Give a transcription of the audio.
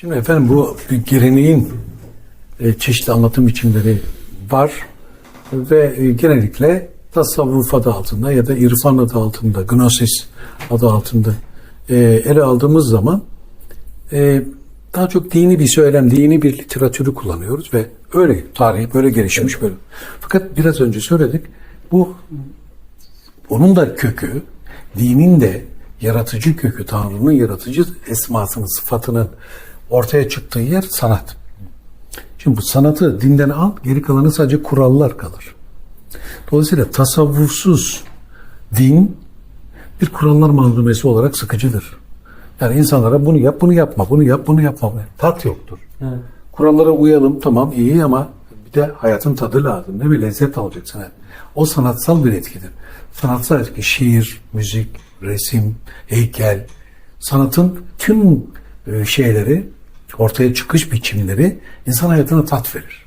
Şimdi efendim bu geleneğin e, çeşitli anlatım biçimleri var ve e, genellikle tasavvuf adı altında ya da irfan adı altında, gnosis adı altında e, ele aldığımız zaman daha çok dini bir söylem, dini bir literatürü kullanıyoruz ve öyle tarihi böyle gelişmiş böyle. Fakat biraz önce söyledik bu onun da kökü, dinin de yaratıcı kökü, Tanrı'nın yaratıcı esmasının, sıfatının ortaya çıktığı yer sanat. Şimdi bu sanatı dinden al, geri kalanı sadece kurallar kalır. Dolayısıyla tasavvufsuz din bir kurallar malzemesi olarak sıkıcıdır. Yani insanlara bunu yap, bunu yapma, bunu yap, bunu yapma. Tat yoktur. Kurallara uyalım tamam iyi ama bir de hayatın tadı lazım. Ne bir lezzet alacaksın. Yani. O sanatsal bir etkidir. Sanatsal etki şiir, müzik, resim, heykel, sanatın tüm e, şeyleri, ortaya çıkış biçimleri insan hayatına tat verir.